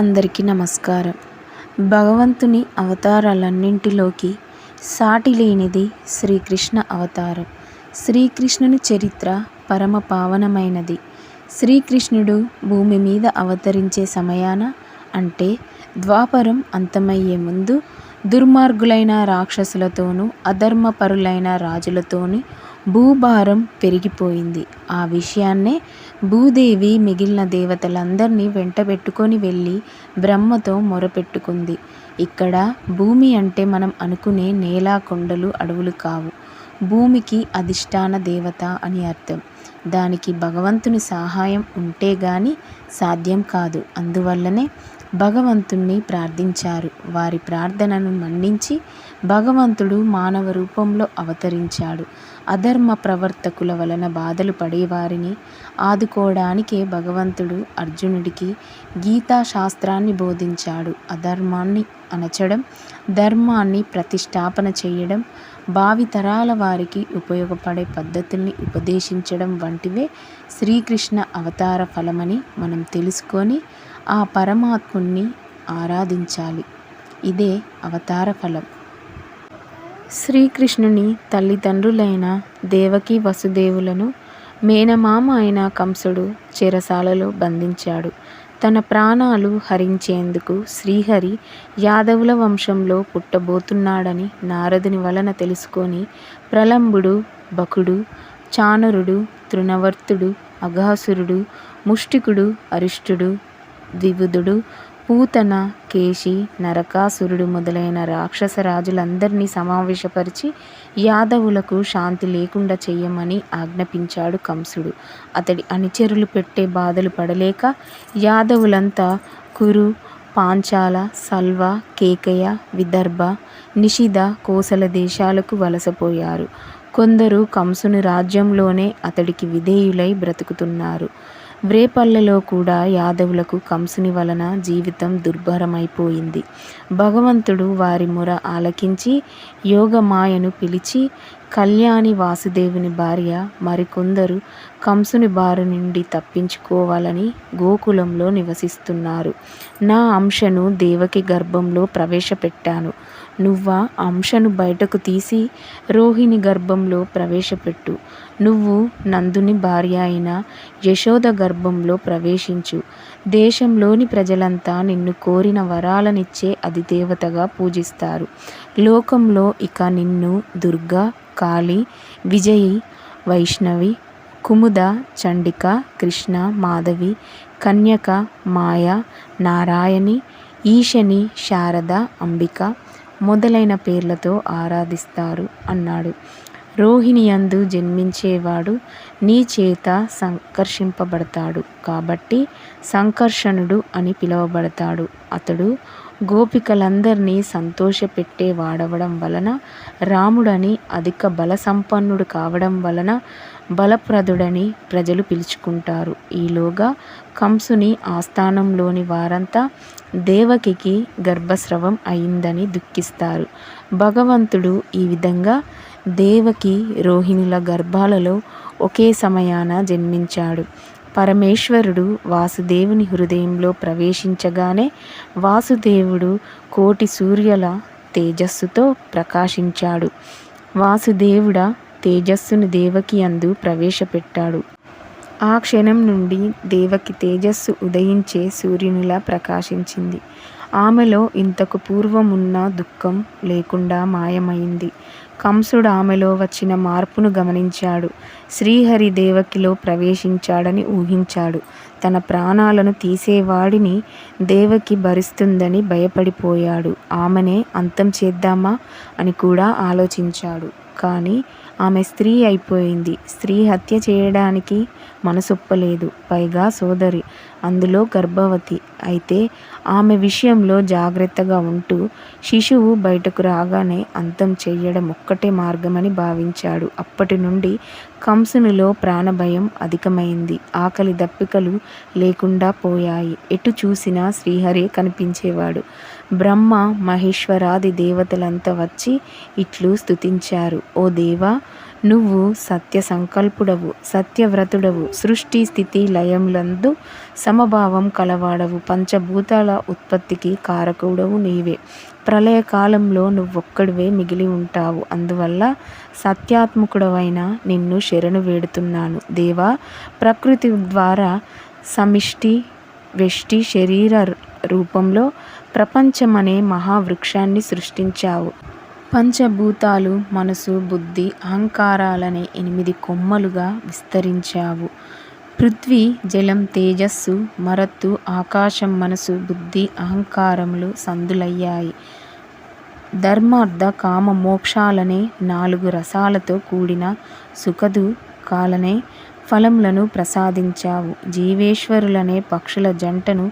అందరికీ నమస్కారం. భగవంతుని అవతారాలన్నింటిలోకి సాటి లేనిది శ్రీకృష్ణ అవతారం. శ్రీకృష్ణుని చరిత్ర పరమ పావనమైనది. శ్రీకృష్ణుడు భూమి మీద అవతరించే సమయాన అంటే ద్వాపరం అంతమయ్యే ముందు దుర్మార్గులైన రాక్షసులతోనూ అధర్మపరులైన రాజులతోని భూభారం పెరిగిపోయింది. ఆ విషయాన్నే భూదేవి మిగిలిన దేవతలందరినీ వెంటబెట్టుకొని వెళ్ళి బ్రహ్మతో మొరపెట్టుకుంది. ఇక్కడ భూమి అంటే మనం అనుకునే నేల కొండలు అడవులు కావు. భూమికి అధిష్టాన దేవత అని అర్థం. దానికి భగవంతుని సహాయం ఉంటే గాని సాధ్యం కాదు. అందువల్లనే భగవంతుణ్ణి ప్రార్థించారు. వారి ప్రార్థనను మన్నించి భగవంతుడు మానవ రూపంలో అవతరించాడు. అధర్మ ప్రవర్తకుల వలన బాధలు పడేవారిని ఆదుకోవడానికే భగవంతుడు అర్జునుడికి గీతా శాస్త్రాన్ని బోధించాడు. అధర్మాన్ని అణచడం ధర్మాన్ని ప్రతిష్టాపన చేయడం భావితరాల వారికి ఉపయోగపడే పద్ధతుల్ని ఉపదేశించడం వంటివే శ్రీకృష్ణ అవతార ఫలమని మనం తెలుసుకొని ఆ పరమాత్ముణ్ణి ఆరాధించాలి. ఇదే అవతార ఫలం. శ్రీకృష్ణుని తల్లిదండ్రులైన దేవకి వసుదేవులను మేనమామ అయిన కంసుడు చెరసాలలో బంధించాడు. తన ప్రాణాలు హరించేందుకు శ్రీహరి యాదవుల వంశంలో పుట్టబోతున్నాడని నారదుని వలన తెలుసుకొని ప్రలంబుడు బకుడు చానరుడు తృణవర్తుడు అఘాసురుడు ముష్టికుడు అరిష్టుడు ద్విబుధుడు పూతన కేశి నరకాసురుడు మొదలైన రాక్షస రాజులందరినీ సమావేశపరిచి యాదవులకు శాంతి లేకుండా చెయ్యమని ఆజ్ఞాపించాడు కంసుడు. అతడి అనుచరులు పెట్టే బాధలు పడలేక యాదవులంతా కురు పాంచాల సల్వ కేకయ విదర్భ నిషిధ కోసల దేశాలకు వలసపోయారు. కొందరు కంసుని రాజ్యంలోనే అతడికి విధేయులై బ్రతుకుతున్నారు. వ్రేపల్లెలో కూడా యాదవులకు కంసుని వలన జీవితం దుర్భరమైపోయింది. భగవంతుడు వారి మొర ఆలకించి యోగమాయను పిలిచి కళ్యాణి వాసుదేవుని భార్య మరికొందరు కంసుని బారి నుండి తప్పించుకోవాలని గోకులంలో నివసిస్తున్నారు. నా అంశను దేవకి గర్భంలో ప్రవేశపెట్టాను. నువ్వా అంశను బయటకు తీసి రోహిణి గర్భంలో ప్రవేశపెట్టు. నువ్వు నందుని భార్య అయిన యశోద గర్భంలో ప్రవేశించు. దేశంలోని ప్రజలంతా నిన్ను కోరిన వరాలనిచ్చే అధిదేవతగా పూజిస్తారు. లోకంలో ఇక నిన్ను దుర్గా కాళి విజయి వైష్ణవి కుముద చండిక కృష్ణ మాధవి కన్యక మాయ నారాయణి ఈశని శారద అంబిక మొదలైన పేర్లతో ఆరాధిస్తారు అన్నాడు. రోహిణియందు జన్మించేవాడు నీ చేత సంకర్షింపబడతాడు కాబట్టి సంకర్షణుడు అని పిలువబడతాడు. అతడు గోపికలందరినీ సంతోషపెట్టే వాడవడం వలన రాముడని అధిక బల సంపన్నుడు కావడం వలన బలప్రదుడని ప్రజలు పిలుచుకుంటారు. ఈలోగా కంసుని ఆస్థానంలోని వారంతా దేవకికి గర్భస్రవం అయిందని దుఃఖిస్తారు. భగవంతుడు ఈ విధంగా దేవకి రోహిణుల గర్భాలలో ఒకే సమయాన జన్మించాడు. పరమేశ్వరుడు వాసుదేవుని హృదయంలో ప్రవేశించగానే వాసుదేవుడు కోటి సూర్యుల తేజస్సుతో ప్రకాశించాడు. వాసుదేవుడ తేజస్సును దేవకి అందు ప్రవేశపెట్టాడు. ఆ క్షణం నుండి దేవకి తేజస్సు ఉదయించే సూర్యునిలా ప్రకాశించింది. ఆమెలో ఇంతకు పూర్వమున్న దుఃఖం లేకుండా మాయమైంది. కంసుడు ఆమెలో వచ్చిన మార్పును గమనించాడు. శ్రీహరి దేవకిలో ప్రవేశించాడని ఊహించాడు. తన ప్రాణాలను తీసేవాడిని దేవకి భరిస్తుందని భయపడిపోయాడు. ఆమెనే అంతం చేద్దామా అని కూడా ఆలోచించాడు. కానీ ఆమె స్త్రీ అయిపోయింది. స్త్రీ హత్య చేయడానికి మనసొప్పలేదు. పైగా సోదరి అందులో గర్భవతి. అయితే ఆమె విషయంలో జాగ్రత్తగా ఉంటూ శిశువు బయటకు రాగానే అంతం చెయ్యడం ఒక్కటే మార్గమని భావించాడు. అప్పటి నుండి కంసునిలో ప్రాణభయం అధికమైంది. ఆకలి దప్పికలు లేకుండా పోయాయి. ఎటు చూసినా శ్రీహరే కనిపించేవాడు. బ్రహ్మ మహేశ్వరాది దేవతలంతా వచ్చి ఇట్లు స్తుతించారు. ఓ దేవా నువ్వు సత్య సంకల్పుడవు సత్యవ్రతుడవు సృష్టి స్థితి లయములందు సమభావం కలవాడవు పంచభూతాల ఉత్పత్తికి కారకుడవు నీవే. ప్రళయకాలంలో నువ్వొక్కడివే మిగిలి ఉంటావు. అందువల్ల సత్యాత్మకుడవైన నిన్ను శరణు వేడుతున్నాను. దేవా ప్రకృతి ద్వారా సమిష్టి వెష్టి శరీర రూపంలో ప్రపంచమనే మహావృక్షాన్ని సృష్టించావు. పంచభూతాలు మనసు బుద్ధి అహంకారాలనే ఎనిమిది కొమ్మలుగా విస్తరించావు. పృథ్వీ జలం తేజస్సు మరత్తు ఆకాశం మనసు బుద్ధి అహంకారములు సందులయ్యాయి ధర్మార్థ కామ మోక్షాలనే నాలుగు రసాలతో కూడిన సుఖదు కాలనే ఫలములను ప్రసాదించావు. జీవేశ్వరులనే పక్షుల జంటను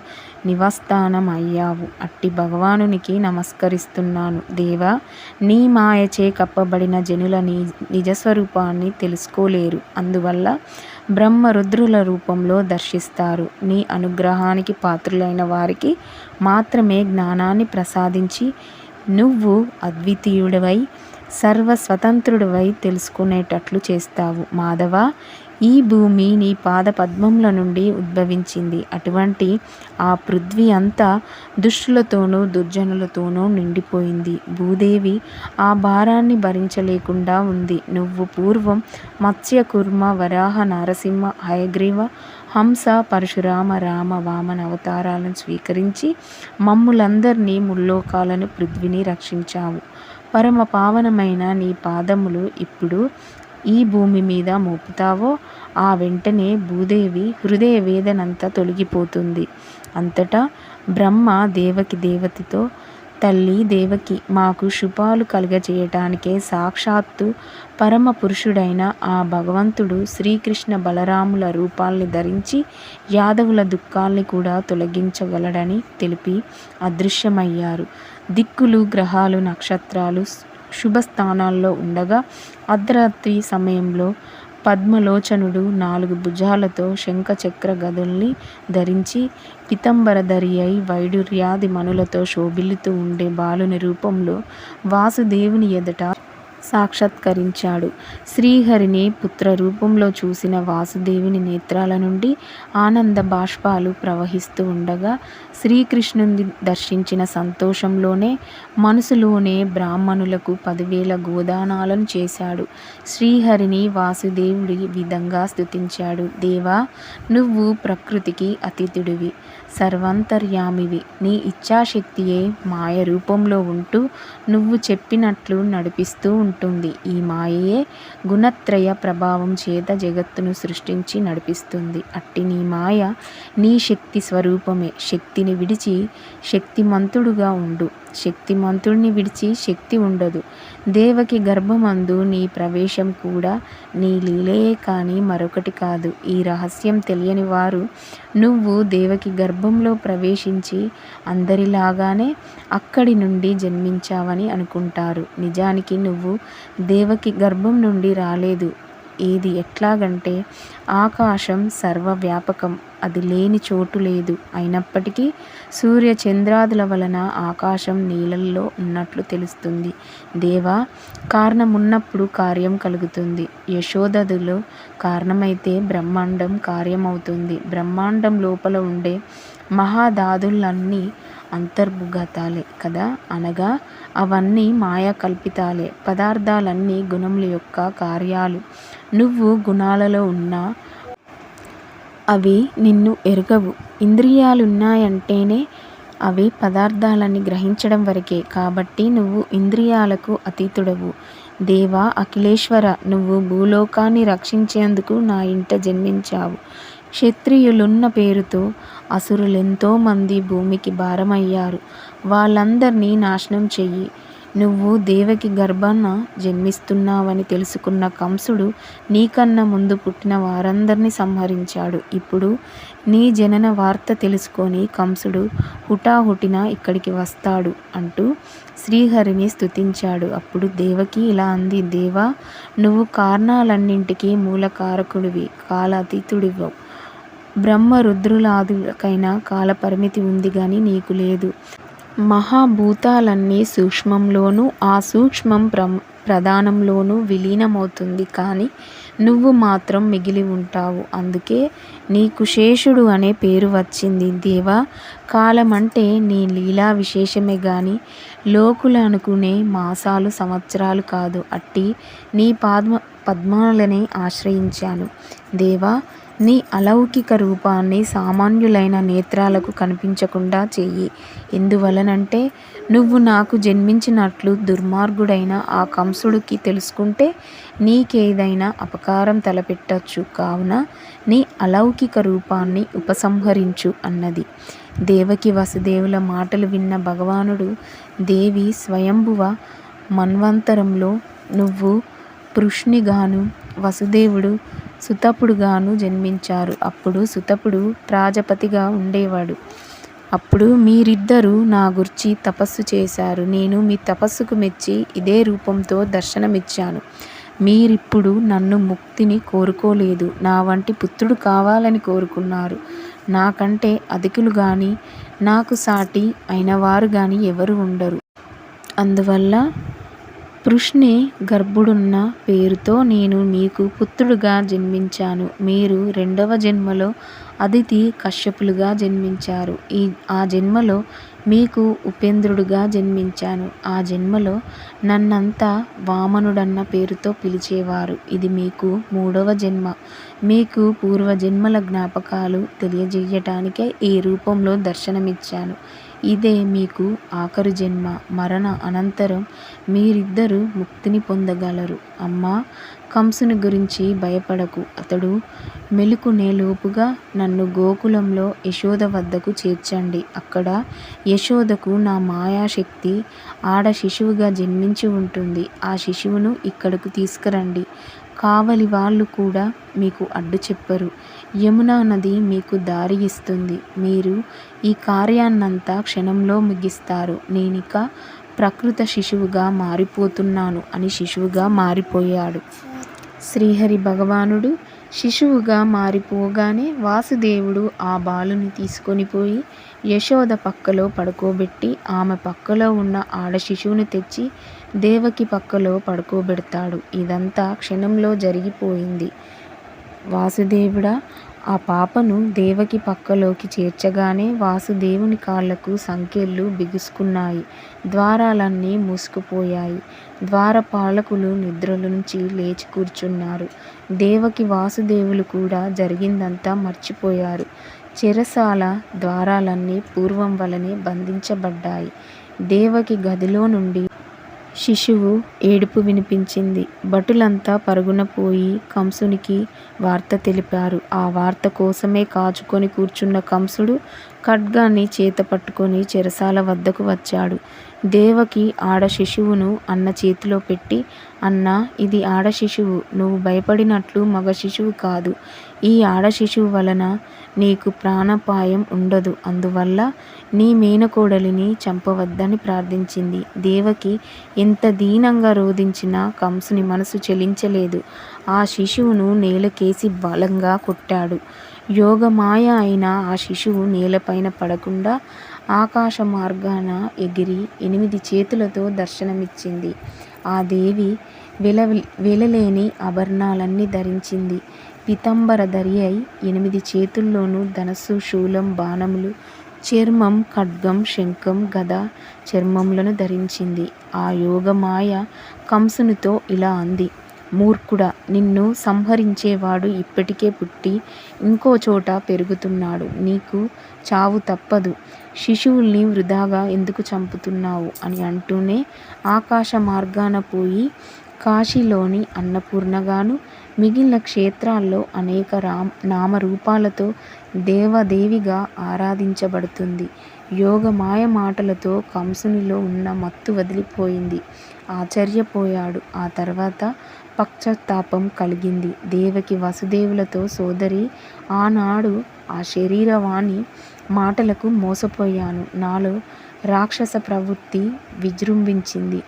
నివస్థానమయ్యావు. అట్టి భగవానునికి నమస్కరిస్తున్నాను. దేవా నీ మాయచే కప్పబడిన జనుల నీ నిజస్వరూపాన్ని తెలుసుకోలేరు. అందువల్ల బ్రహ్మ రుద్రుల రూపంలో దర్శిస్తారు. నీ అనుగ్రహానికి పాత్రులైన వారికి మాత్రమే జ్ఞానాన్ని ప్రసాదించి నువ్వు అద్వితీయుడవై సర్వస్వతంత్రుడివై తెలుసుకునేటట్లు చేస్తావు. మాధవ ఈ భూమి నీ పాద పద్మముల నుండి ఉద్భవించింది. అటువంటి ఆ పృథ్వీ అంతా దుష్టులతోనూ దుర్జనులతోనూ నిండిపోయింది. భూదేవి ఆ భారాన్ని భరించలేకుండా ఉంది. నువ్వు పూర్వం మత్స్య కుర్మ వరాహ నరసింహ హయగ్రీవ హంస పరశురామ రామ వామన అవతారాలను స్వీకరించి మమ్ములందరినీ ముల్లోకాలను పృథ్వీని రక్షించావు. పరమ పావనమైన నీ పాదములు ఇప్పుడు ఈ భూమి మీద మోపుతావో? ఆ వెంటనే భూదేవి హృదయ వేదనంతా తొలగిపోతుంది. అంతటా బ్రహ్మ దేవకి దేవతతో తల్లి దేవకి మాకు శుభాలు కలుగజేయటానికే సాక్షాత్తు పరమ పురుషుడైన ఆ భగవంతుడు శ్రీకృష్ణ బలరాముల రూపాల్ని ధరించి యాదవుల దుఃఖాల్ని కూడా తొలగించగలడని తెలిపి అదృశ్యమయ్యారు. దిక్కులు గ్రహాలు నక్షత్రాలు శుభస్థానాల్లో ఉండగా అర్ధరాత్రి సమయంలో పద్మలోచనుడు నాలుగు భుజాలతో శంఖచక్ర గదుల్ని ధరించి పితంబరధరి అయి వైడూర్యాది మనులతో శోభిల్లుతూ ఉండే బాలుని రూపంలో వాసుదేవుని ఎదుట సాక్షాత్కరించాడు. శ్రీహరిని పుత్ర రూపంలో చూసిన వాసుదేవుని నేత్రాల నుండి ఆనంద బాష్పాలు ప్రవహిస్తూ ఉండగా శ్రీకృష్ణుని దర్శించిన సంతోషంలోనే మనసులోనే బ్రాహ్మణులకు పదివేల గోదానాలను చేశాడు. శ్రీహరిని వాసుదేవుడి విధంగా స్తుతించాడు. దేవా నువ్వు ప్రకృతికి అతిథుడివి. సర్వంతర్యామివి. నీ ఇచ్ఛాశక్తియే మాయ రూపంలో ఉంటూ నువ్వు చెప్పినట్లు నడిపిస్తూ ఉంటుంది. ఈ మాయయే గుణత్రయ ప్రభావం చేత జగత్తును సృష్టించి నడిపిస్తుంది. అట్టి నీ మాయ నీ శక్తి స్వరూపమే. శక్తిని విడిచి శక్తిమంతుడుగా ఉండు. శక్తిమంతుడిని విడిచి శక్తి ఉండదు. దేవకి గర్భమందు నీ ప్రవేశం కూడా నీ లీలయే కానీ మరొకటి కాదు. ఈ రహస్యం తెలియని వారు నువ్వు దేవకి గర్భంలో ప్రవేశించి అందరిలాగానే అక్కడి నుండి జన్మించావని అనుకుంటారు. నిజానికి నువ్వు దేవకి గర్భం నుండి రాలేదు. ఏది ఎట్లాగంటే ఆకాశం సర్వవ్యాపకం. అది లేని చోటు లేదు. అయినప్పటికీ సూర్య చంద్రాదుల వలన ఆకాశం నీళ్ళల్లో ఉన్నట్లు తెలుస్తుంది. దేవా కారణం ఉన్నప్పుడు కార్యం కలుగుతుంది. యశోదదులు కారణమైతే బ్రహ్మాండం కార్యమవుతుంది. బ్రహ్మాండం లోపల ఉండే మహాదాదులన్నీ అంతర్భుగతాలే కదా? అనగా అవన్నీ మాయా కల్పితాలే పదార్థాలన్నీ గుణముల యొక్క కార్యాలు. నువ్వు గుణాలలో ఉన్నా అవి నిన్ను ఎరగవు. ఇంద్రియాలున్నాయంటేనే అవి పదార్థాలని గ్రహించడం వరకే. కాబట్టి నువ్వు ఇంద్రియాలకు అతీతుడవు. దేవా అఖిలేశ్వర నువ్వు భూలోకాన్ని రక్షించేందుకు నా ఇంట జన్మించావు. క్షత్రియులున్న పేరుతో అసురులెంతో మంది భూమికి భారమయ్యారు. వాళ్ళందరినీ నాశనం చెయ్యి. నువ్వు దేవకి గర్భాన జన్మిస్తున్నావని తెలుసుకున్న కంసుడు నీకన్నా ముందు పుట్టిన వారందరినీ సంహరించాడు. ఇప్పుడు నీ జనన వార్త తెలుసుకొని కంసుడు హుటాహుటిన ఇక్కడికి వస్తాడు అంటూ శ్రీహరిని స్తుతించాడు. అప్పుడు దేవకి ఇలా అంది దేవా నువ్వు కారణాలన్నింటికీ మూలకారకుడివి కాలాతీతుడివు బ్రహ్మ రుద్రులాదులకైనా కాలపరిమితి ఉంది కానీ నీకు లేదు. మహాభూతాలన్నీ సూక్ష్మంలోనూ ఆ సూక్ష్మం ప్ర ప్రధానంలోనూ విలీనమవుతుంది. కానీ నువ్వు మాత్రం మిగిలి ఉంటావు. అందుకే నీకు శేషుడు అనే పేరు వచ్చింది. దేవా కాలమంటే నీ లీలా విశేషమే గాని లోకులు అనుకునే మాసాలు సంవత్సరాలు కాదు. అట్టి నీ పద్మ పద్మాలని ఆశ్రయించాను. దేవా నీ అలౌకిక రూపాన్ని సామాన్యులైన నేత్రాలకు కనిపించకుండా చెయ్యి ఎందువలనంటే నువ్వు నాకు జన్మించినట్లు దుర్మార్గుడైన ఆ కంసుడికి తెలుసుకుంటే నీకేదైనా అపకారం తలపెట్టచ్చు. కావున నీ అలౌకిక రూపాన్ని ఉపసంహరించు అన్నది. దేవకి వసుదేవుల మాటలు విన్న భగవానుడు దేవి స్వయంభువ మన్వంతరంలో నువ్వు పృష్ణిగాను వసుదేవుడు సుతపుడుగాను జన్మించారు. అప్పుడు సుతపుడు ప్రాజపతిగా ఉండేవాడు. అప్పుడు మీరిద్దరూ నా గుర్చి తపస్సు చేశారు. నేను మీ తపస్సుకు మెచ్చి ఇదే రూపంతో దర్శనమిచ్చాను. మీరిప్పుడు నన్ను ముక్తిని కోరుకోలేదు. నా వంటి పుత్రుడు కావాలని కోరుకున్నారు. నాకంటే అధికులు కానీ నాకు సాటి అయినవారు కానీ ఎవరు ఉండరు. అందువల్ల పృష్ణి గర్భుడున్న పేరుతో నేను మీకు పుత్రుడుగా జన్మించాను. మీరు రెండవ జన్మలో అదితి కశ్యపులుగా జన్మించారు. ఈ ఆ జన్మలో మీకు ఉపేంద్రుడుగా జన్మించాను. ఆ జన్మలో నన్నంతా వామనుడన్న పేరుతో పిలిచేవారు. ఇది మీకు మూడవ జన్మ. మీకు పూర్వజన్మల జ్ఞాపకాలు తెలియజేయటానికే ఈ రూపంలో దర్శనమిచ్చాను. ఇదే మీకు ఆఖరు జన్మ మరణ అనంతరం మీరిద్దరూ ముక్తిని పొందగలరు. అమ్మా కంసుని గురించి భయపడకు. అతడు మెలుకునేలోపుగా నన్ను గోకులంలో యశోద వద్దకు చేర్చండి. అక్కడ యశోదకు నా మాయాశక్తి ఆడ శిశువుగా జన్మించి ఉంటుంది. ఆ శిశువును ఇక్కడకు తీసుకురండి. కావలి వాళ్ళు కూడా మీకు అడ్డు చెప్పరు. యమునా నది మీకు దారి ఇస్తుంది. మీరు ఈ కార్యాన్నంతా క్షణంలో ముగిస్తారు. నేనిక ప్రకృత శిశువుగా మారిపోతున్నాను అని శిశువుగా మారిపోయాడు. శ్రీహరి భగవానుడు శిశువుగా మారిపోగానే వాసుదేవుడు ఆ బాలుని తీసుకొని పోయి యశోద పక్కలో పడుకోబెట్టి ఆమె పక్కలో ఉన్న ఆడ శిశువుని తెచ్చి దేవకి పక్కలో పడుకోబెడతాడు. ఇదంతా క్షణంలో జరిగిపోయింది. వాసుదేవుడా ఆ పాపను దేవకి పక్కలోకి చేర్చగానే వాసుదేవుని కాళ్ళకు సంకెళ్ళు బిగుసుకున్నాయి. ద్వారాలన్నీ మూసుకుపోయాయి. ద్వారపాలకులు నిద్రల నుంచి లేచి కూర్చున్నారు. దేవకి వాసుదేవులు కూడా జరిగిందంతా మర్చిపోయారు. చెరసాల ద్వారాలన్నీ పూర్వం వలనే బంధించబడ్డాయి. దేవకి గదిలో నుండి శిశువు ఏడుపు వినిపించింది. భటులంతా పరుగున పోయి కంసునికి వార్త తెలిపారు. ఆ వార్త కోసమే కాచుకొని కూర్చున్న కంసుడు ఖడ్గాన్ని చేత పట్టుకొని చెరసాల వద్దకు వచ్చాడు. దేవకి ఆడ శిశువును అన్న చేతిలో పెట్టి అన్న ఇది ఆడ శిశువు. నువ్వు భయపడినట్లు మగ శిశువు కాదు. ఈ ఆడ శిశువు వలన నీకు ప్రాణపాయం ఉండదు. అందువల్ల నీ మేనకోడలిని చంపవద్దని ప్రార్థించింది. దేవకి ఎంత దీనంగా రోధించినా కంసుని మనసు చెలించలేదు. ఆ శిశువును నేలకేసి బలంగా కొట్టాడు. యోగమాయ అయిన ఆ శిశువు నేలపైన పడకుండా ఆకాశ మార్గాన ఎగిరి ఎనిమిది చేతులతో దర్శనమిచ్చింది. ఆ దేవి వెల వెలలేని ఆభరణాలన్నీ ధరించింది. పీతాంబరధరి అయి ఎనిమిది చేతుల్లోనూ ధనస్సు శూలం బాణములు చర్మం ఖడ్గం శంఖం గద చర్మములను ధరించింది. ఆ యోగమాయ కంసునితో ఇలా అంది మూర్ఖుడా నిన్ను సంహరించేవాడు ఇప్పటికే పుట్టి ఇంకో చోట పెరుగుతున్నాడు. నీకు చావు తప్పదు. శిశువుల్ని వృధాగా ఎందుకు చంపుతున్నావు? అని అంటూనే ఆకాశ మార్గాన పోయి కాశీలోని అన్నపూర్ణగాను మిగిలిన క్షేత్రాల్లో అనేక రామ్ నామరూపాలతో దేవదేవిగా ఆరాధించబడుతుంది. యోగ మాయ మాటలతో కంసునిలో ఉన్న మత్తు వదిలిపోయింది. ఆశ్చర్యపోయాడు. ఆ తర్వాత పశ్చాత్తాపం కలిగింది. దేవకి వసుదేవులతో సోదరి ఆనాడు ఆ శరీరవాణి మాటలకు మోసపోయాను. నాలో రాక్షస ప్రవృత్తి విజృంభించింది.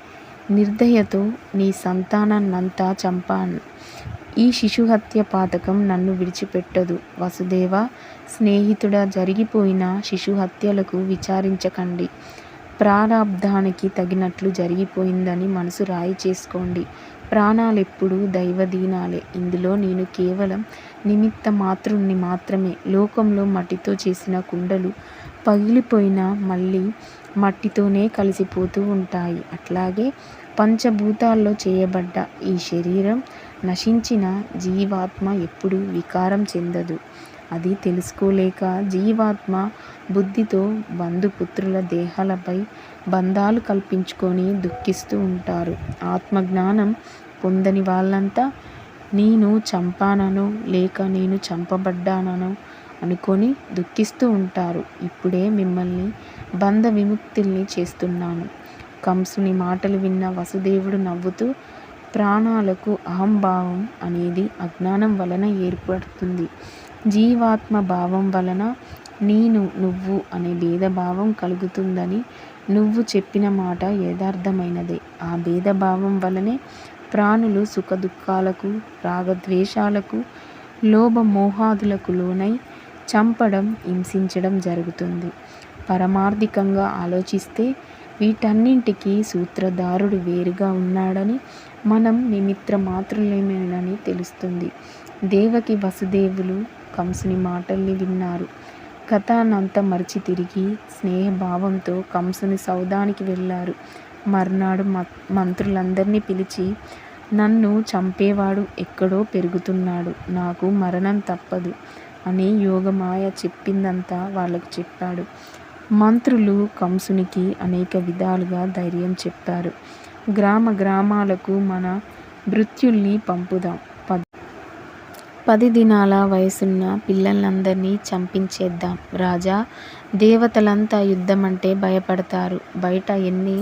నిర్దయతో నీ సంతానాన్నంతా చంపాను. ఈ శిశుహత్య పాతకం నన్ను విడిచిపెట్టదు. వసుదేవ స్నేహితుడ జరిగిపోయిన శిశుహత్యలకు విచారించకండి. ప్రారబ్ధానికి తగినట్లు జరిగిపోయిందని మనసు రాయి చేసుకోండి. ప్రాణాలెప్పుడూ దైవదీనాలే. ఇందులో నేను కేవలం నిమిత్త మాతృణ్ణి మాత్రమే. లోకంలో మట్టితో చేసిన కుండలు పగిలిపోయినా మళ్ళీ మట్టితోనే కలిసిపోతూ ఉంటాయి. అట్లాగే పంచభూతాల్లో చేయబడ్డ ఈ శరీరం నశించిన జీవాత్మ ఎప్పుడూ వికారం చెందదు. అది తెలుసుకోలేక జీవాత్మ బుద్ధితో బంధుపుత్రుల దేహాలపై బంధాలు కల్పించుకొని దుఃఖిస్తూ ఉంటారు. ఆత్మజ్ఞానం పొందని వాళ్ళంతా నేను చంపాననో లేక నేను చంపబడ్డాననో అనుకొని దుఃఖిస్తూ ఉంటారు. ఇప్పుడే మిమ్మల్ని బంధ విముక్తుల్ని చేస్తున్నాను. కంసుని మాటలు విన్న వసుదేవుడు నవ్వుతూ ప్రాణాలకు అహంభావం అనేది అజ్ఞానం వలన ఏర్పడుతుంది. జీవాత్మ భావం వలన నేను నువ్వు అనే భేదభావం కలుగుతుందని నువ్వు చెప్పిన మాట యథార్థమైనదే. ఆ భేదభావం వలనే ప్రాణులు సుఖదుఖాలకు రాగద్వేషాలకు లోభమోహాదులకు లోనై చంపడం హింసించడం జరుగుతుంది. పరమార్థికంగా ఆలోచిస్తే వీటన్నింటికీ సూత్రధారుడు వేరుగా ఉన్నాడని మనం నిమిత్ర మాత్రులేమేనని తెలుస్తుంది. దేవకి వసుదేవులు కంసుని మాటల్ని విన్నారు. కథానంతా మరిచి తిరిగి స్నేహభావంతో కంసుని సౌదానికి వెళ్ళారు. మర్నాడు మంత్రులందరినీ పిలిచి నన్ను చంపేవాడు ఎక్కడో పెరుగుతున్నాడు. నాకు మరణం తప్పదు అని యోగమాయ చెప్పిందంతా వాళ్ళకు చెప్పాడు. మంత్రులు కంసునికి అనేక విధాలుగా ధైర్యం చెప్పారు. గ్రామ గ్రామాలకు మన మృత్యుల్ని పంపుదాం. పది పది దినాల వయసున్న పిల్లలందరినీ చంపించేద్దాం. రాజా దేవతలంతా యుద్ధమంటే భయపడతారు. బయట ఎన్ని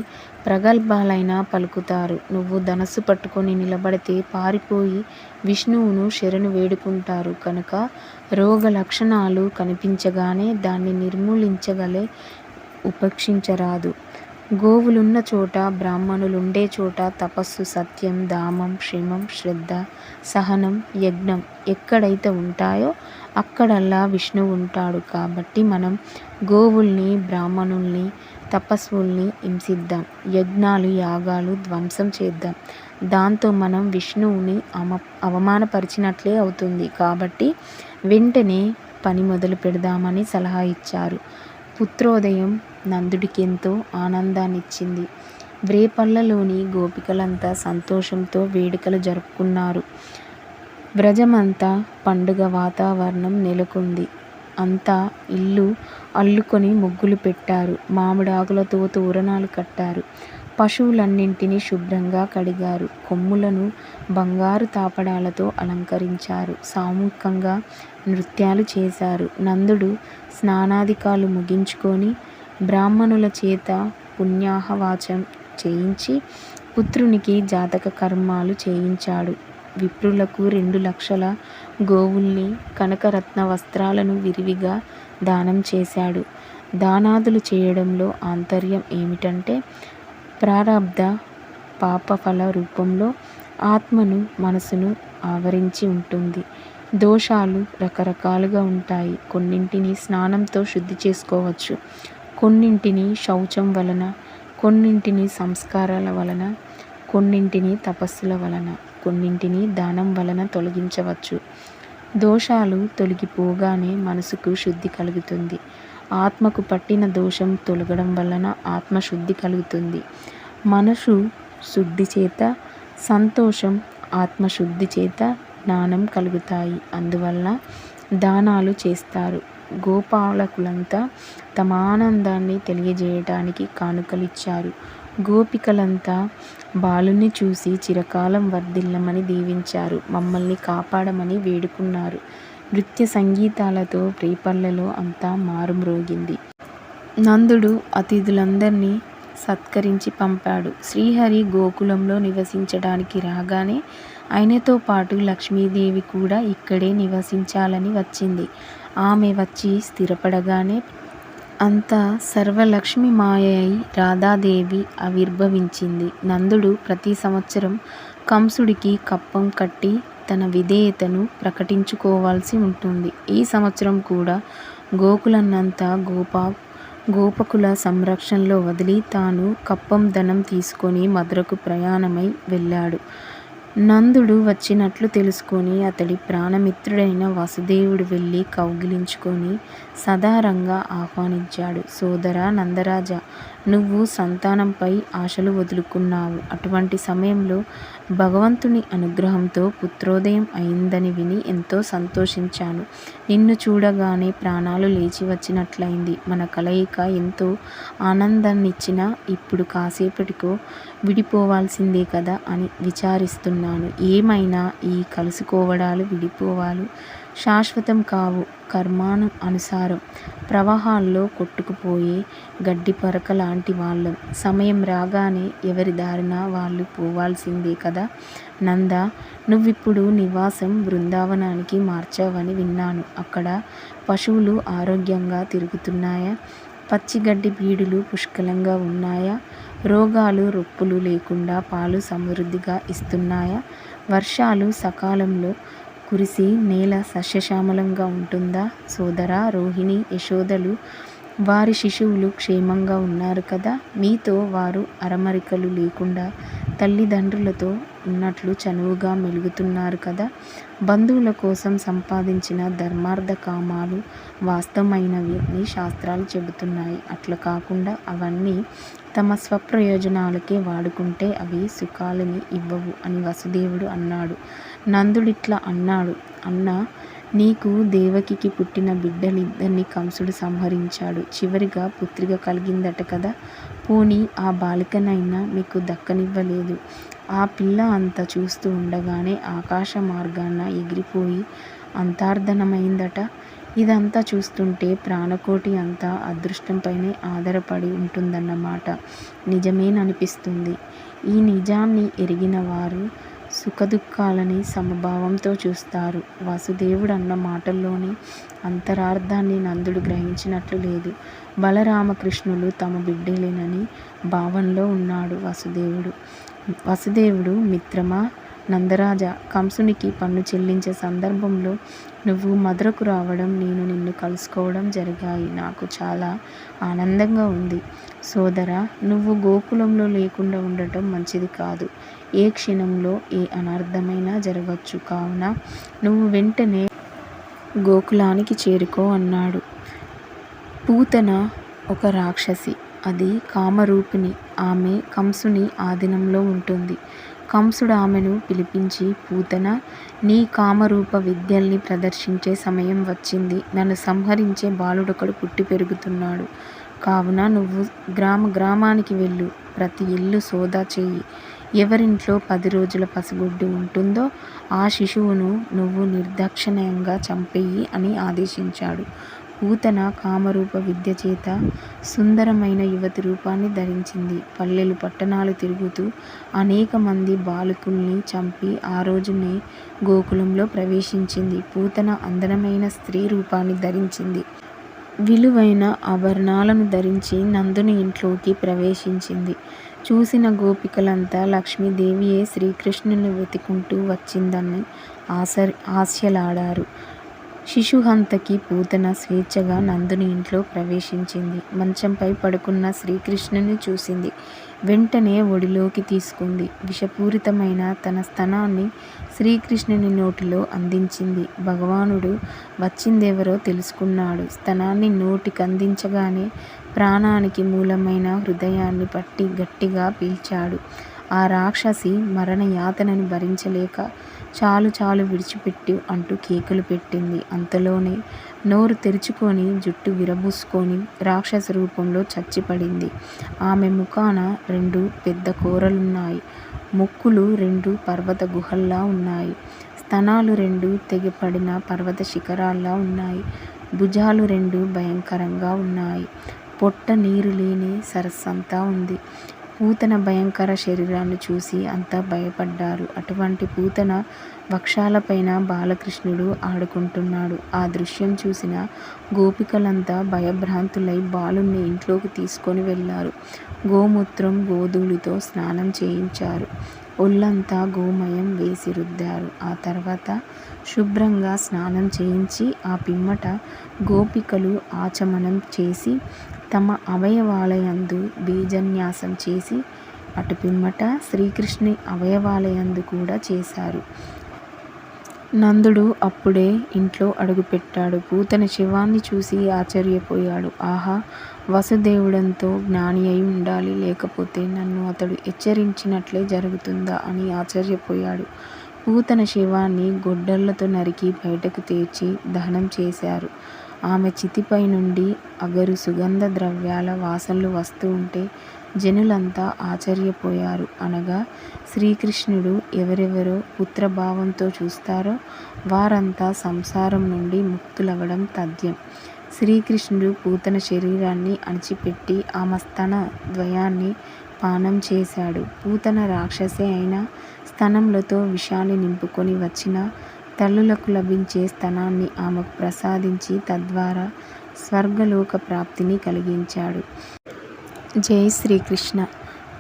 ప్రగల్భాలైనా పలుకుతారు. నువ్వు ధనస్సు పట్టుకొని నిలబడితే పారిపోయి విష్ణువును శరణు వేడుకుంటారు. కనుక రోగ లక్షణాలు కనిపించగానే దాన్ని నిర్మూలించగలే ఉపేక్షించరాదు. గోవులున్న చోట బ్రాహ్మణులుండే చోట తపస్సు సత్యం దామం క్షేమం శ్రద్ధ సహనం యజ్ఞం ఎక్కడైతే ఉంటాయో అక్కడల్లా విష్ణువు ఉంటాడు కాబట్టి మనం గోవుల్ని బ్రాహ్మణుల్ని తపస్సుల్ని హింసిద్దాం. యజ్ఞాలు యాగాలు ధ్వంసం చేద్దాం. దాంతో మనం విష్ణువుని అమ అవమానపరిచినట్లే అవుతుంది కాబట్టి వెంటనే పని మొదలు పెడదామని సలహా ఇచ్చారు. పుత్రోదయం నందుడికి ఎంతో ఆనందాన్నిచ్చింది. వ్రేపల్లలోని గోపికలంతా సంతోషంతో వేడుకలు జరుపుకున్నారు. వ్రజమంతా పండుగ వాతావరణం నెలకొంది. అంతా ఇల్లు అల్లుకొని ముగ్గులు పెట్టారు. మామిడాకులతో తోరణాలు కట్టారు. పశువులన్నింటినీ శుభ్రంగా కడిగారు. కొమ్ములను బంగారు తాపడాలతో అలంకరించారు. సామూహికంగా నృత్యాలు చేశారు. నందుడు స్నానాధికాలు ముగించుకొని బ్రాహ్మణుల చేత పుణ్యాహవాచం చేయించి పుత్రునికి జాతక కర్మాలు చేయించాడు. విప్రులకు రెండు లక్షల గోవుల్ని కనకరత్న వస్త్రాలను విరివిగా దానం చేశాడు. దానాదులు చేయడంలో ఆంతర్యం ఏమిటంటే ప్రారంధ పాపఫల రూపంలో ఆత్మను మనసును ఆవరించి ఉంటుంది. దోషాలు రకరకాలుగా ఉంటాయి. కొన్నింటిని స్నానంతో శుద్ధి చేసుకోవచ్చు. కొన్నింటిని శౌచం వలన కొన్నింటిని సంస్కారాల వలన కొన్నింటిని తపస్సుల వలన కొన్నింటిని దానం వలన తొలగించవచ్చు. దోషాలు తొలగిపోగానే మనసుకు శుద్ధి కలుగుతుంది. ఆత్మకు పట్టిన దోషం తొలగడం వలన ఆత్మశుద్ధి కలుగుతుంది. మనసు శుద్ధి చేత సంతోషం ఆత్మశుద్ధి చేత జ్ఞానం కలుగుతాయి. అందువల్ల దానాలు చేస్తారు. గోపాలకులంతా తమ ఆనందాన్ని తెలియజేయటానికి కానుకలిచ్చారు. గోపికలంతా బాలుని చూసి చిరకాలం వర్ధిల్లమని దీవించారు. మమ్మల్ని కాపాడమని వేడుకున్నారు. నృత్య సంగీతాలతో రేపల్లెలో అంతా మారుమ్రోగింది. నందుడు అతిథులందరినీ సత్కరించి పంపాడు. శ్రీహరి గోకులంలో నివసించడానికి రాగానే ఆయనతో పాటు లక్ష్మీదేవి కూడా ఇక్కడే నివసించాలని వచ్చింది. ఆమె వచ్చి స్థిరపడగానే అంతా సర్వలక్ష్మి మాయై రాధాదేవి ఆవిర్భవించింది. నందుడు ప్రతి సంవత్సరం కంసుడికి కప్పం కట్టి తన విధేయతను ప్రకటించుకోవాల్సి ఉంటుంది. ఈ సంవత్సరం కూడా గోకులన్నంతా గోపా గోపకుల సంరక్షణలో వదిలి తాను కప్పం ధనం తీసుకొని మధురకు ప్రయాణమై వెళ్ళాడు. నందుడు వచ్చినట్లు తెలుసుకొని అతడి ప్రాణమిత్రుడైన వసుదేవుడు వెళ్ళి కౌగిలించుకొని సదారంగా ఆహ్వానించాడు. సోదరా నందరాజా! నువ్వు సంతానంపై ఆశలు వదులుకున్నావు. అటువంటి సమయంలో భగవంతుని అనుగ్రహంతో పుత్రోదయం అయిందని విని ఎంతో సంతోషించాను. నిన్ను చూడగానే ప్రాణాలు లేచి వచ్చినట్లయింది. మన కలయిక ఎంతో ఆనందాన్నిచ్చిన ఇప్పుడు కాసేపటికో విడిపోవాల్సిందే కదా అని విచారిస్తున్నాను. ఏమైనా ఈ కలుసుకోవడాలు, విడిపోవాలు శాశ్వతం కావు. కర్మానుసారం ప్రవాహాల్లో కొట్టుకుపోయే గడ్డి పరక లాంటి వాళ్ళం. సమయం రాగానే ఎవరి దారిన వాళ్ళు పోవాల్సిందే కదా! నందా! నువ్విప్పుడు నివాసం బృందావనానికి మార్చావని విన్నాను. అక్కడ పశువులు ఆరోగ్యంగా తిరుగుతున్నాయా? పచ్చిగడ్డి బీడులు పుష్కలంగా ఉన్నాయా? రోగాలు రొప్పులు లేకుండా పాలు సమృద్ధిగా ఇస్తున్నాయా? వర్షాలు సకాలంలో కురిసి నేల సస్యశ్యామలంగా ఉంటుందా? సోదర రోహిణి యశోదలు వారి శిశువులు క్షేమంగా ఉన్నారు కదా? మీతో వారు అరమరికలు లేకుండా తల్లిదండ్రులతో ఉన్నట్లు చనువుగా మెలుగుతున్నారు కదా? బంధువుల కోసం సంపాదించిన ధర్మార్థ కామాలు వాస్తవమైనవి అని శాస్త్రాలు చెబుతున్నాయి. అట్లా కాకుండా అవన్నీ తమ స్వప్రయోజనాలకే వాడుకుంటే అవి సుఖాలని ఇవ్వవు అని వసుదేవుడు అన్నాడు. నందుడిట్లా అన్నాడు. అన్నా! నీకు దేవకికి పుట్టిన బిడ్డలిద్దరిని కంసుడు సంహరించాడు. చివరిగా పుత్రిక కలిగిందట కదా! పోనీ ఆ బాలికనైనా మీకు దక్కనివ్వలేదు. ఆ పిల్ల అంతా చూస్తూ ఉండగానే ఆకాశ మార్గాన ఎగిరిపోయి అంతర్ధానమైందట. ఇదంతా చూస్తుంటే ప్రాణకోటి అంతా అదృష్టంపైనే ఆధారపడి ఉంటుందన్నమాట నిజమేననిపిస్తుంది. ఈ నిజాన్ని ఎరిగిన వారు సుఖదుఃఖాలని సమభావంతో చూస్తారు. వసుదేవుడన్న మాటల్లోని అంతరార్థాన్ని నందుడు గ్రహించినట్లు లేదు. బలరామకృష్ణులు తమ బిడ్డలేనని భావనలో ఉన్నాడు వసుదేవుడు. వసుదేవుడు మిత్రమా! నందరాజా! కంసునికి పన్ను చెల్లించే సందర్భంలో నువ్వు మధురకు రావడం, నేను నిన్ను కలుసుకోవడం జరిగాయి. నాకు చాలా ఆనందంగా ఉంది. సోదర నువ్వు గోకులంలో లేకుండా ఉండటం మంచిది కాదు. ఏ క్షణంలో ఏ అనర్థమైనా జరగచ్చు కావున నువ్వు వెంటనే గోకులానికి చేరుకో అన్నాడు. పూతన ఒక రాక్షసి. అది కామరూపిణి. ఆమె కంసుని ఆధీనంలో ఉంటుంది. కంసుడు ఆమెను పిలిపించి పూతన నీ కామరూప విద్యల్ని ప్రదర్శించే సమయం వచ్చింది. నన్ను సంహరించే బాలుడొకడు పుట్టి పెరుగుతున్నాడు. కావున నువ్వు గ్రామ గ్రామానికి వెళ్ళు. ప్రతి ఇల్లు సోదా చెయ్యి. ఎవరింట్లో పది రోజుల పసిగుడ్డు ఉంటుందో ఆ శిశువును నువ్వు నిర్దాక్షిణ్యంగా చంపేయి అని ఆదేశించాడు. పూతన కామరూప విద్య చేత సుందరమైన యువతి రూపాన్ని ధరించింది. పల్లెలు పట్టణాలు తిరుగుతూ అనేకమంది బాలకుల్ని చంపి ఆ రోజునే గోకులంలో ప్రవేశించింది. పూతన అందమైన స్త్రీ రూపాన్ని ధరించింది. విలువైన ఆభరణాలను ధరించి నందుని ఇంట్లోకి ప్రవేశించింది. చూసిన గోపికలంతా లక్ష్మీదేవియే శ్రీకృష్ణుని వెతుకుంటూ వచ్చిందని ఆశ ఆశలాడారు శిశుహంతకి పూతన స్వేచ్ఛగా నందుని ఇంట్లో ప్రవేశించింది. మంచంపై పడుకున్న శ్రీకృష్ణుని చూసింది. వెంటనే ఒడిలోకి తీసుకుంది. విషపూరితమైన తన స్తనాన్ని శ్రీకృష్ణుని నోటిలో అందించింది. భగవానుడు వచ్చిందెవరో తెలుసుకున్నాడు. స్తనాన్ని నోటికి అందించగానే ప్రాణానికి మూలమైన హృదయాన్ని పట్టి గట్టిగా పీల్చాడు. ఆ రాక్షసి మరణయాతనని భరించలేక చాలు చాలు విడిచిపెట్టు అంటూ కేకలు పెట్టింది. అంతలోనే నోరు తెరుచుకొని జుట్టు విరబూసుకొని రాక్షస రూపంలో చచ్చిపడింది. ఆమె ముఖాన రెండు పెద్ద కూరలున్నాయి ముక్కులు రెండు పర్వత గుహల్లా ఉన్నాయి. స్తనాలు రెండు తెగిపడిన పర్వత శిఖరాల్లా ఉన్నాయి. భుజాలు రెండు భయంకరంగా ఉన్నాయి. పొట్ట నీరు లేని సరస్సంతా ఉంది. పూతన భయంకర శరీరాన్ని చూసి అంతా భయపడ్డారు. అటువంటి పూతన వక్షాలపైన బాలకృష్ణుడు ఆడుకుంటున్నాడు. ఆ దృశ్యం చూసిన గోపికలంతా భయభ్రాంతులై బాలుణ్ణి ఇంట్లోకి తీసుకొని వెళ్ళారు. గోమూత్రం, గోధూళితో స్నానం చేయించారు. ఒళ్ళంతా గోమయం వేసి రుద్దారు ఆ తర్వాత శుభ్రంగా స్నానం చేయించి ఆ పిమ్మట గోపికలు ఆచమనం చేసి తమ అవయవాలయందు బీజన్యాసం చేసి అటు పిమ్మట శ్రీకృష్ణుని అవయవాలయందు కూడా చేశారు. నందుడు అప్పుడే ఇంట్లో అడుగుపెట్టాడు. పూతన శివాన్ని చూసి ఆశ్చర్యపోయాడు. ఆహా వసుదేవుడంతో జ్ఞాని అయి ఉండాలి. లేకపోతే నన్ను అతడు హెచ్చరించినట్లే జరుగుతుందా అని ఆశ్చర్యపోయాడు. పూతన శివాన్ని గొడ్డళ్ళతో నరికి బయటకు తెచ్చి దహనం చేశారు. ఆమె చితిపై నుండి అగరు సుగంధ ద్రవ్యాల వాసనలు వస్తూ ఉంటే జనులంతా ఆశ్చర్యపోయారు. అనగా శ్రీకృష్ణుడు ఎవరెవరో పుత్రభావంతో చూస్తారో వారంతా సంసారం నుండి ముక్తులవ్వడం తథ్యం. శ్రీకృష్ణుడు పూతన శరీరాన్ని అణిచిపెట్టి ఆమె స్తన ద్వయాన్ని పానం చేశాడు. పూతన రాక్షసే అయిన స్తనములతో విషాన్ని నింపుకొని వచ్చిన తల్లులకు లభించే స్థనాన్ని ఆమెకు ప్రసాదించి తద్వారా స్వర్గలోక ప్రాప్తిని కలిగించాడు. జై శ్రీకృష్ణ.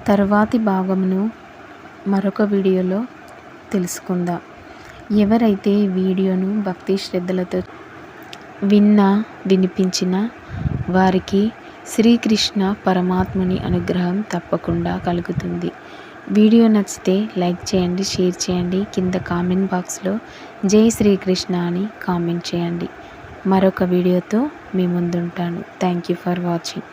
తర్వాతి భాగమును మరొక వీడియోలో తెలుసుకుందాం. ఎవరైతే ఈ వీడియోను భక్తి శ్రద్ధలతో విన్నా వినిపించిన వారికి శ్రీకృష్ణ పరమాత్ముని అనుగ్రహం తప్పకుండా కలుగుతుంది. వీడియో నచ్చితే లైక్ చేయండి షేర్ చేయండి. కింద కామెంట్ బాక్స్లో జై శ్రీకృష్ణ అని కామెంట్ చేయండి. మరొక వీడియోతో మీ ముందుంటాను. Thank you for watching.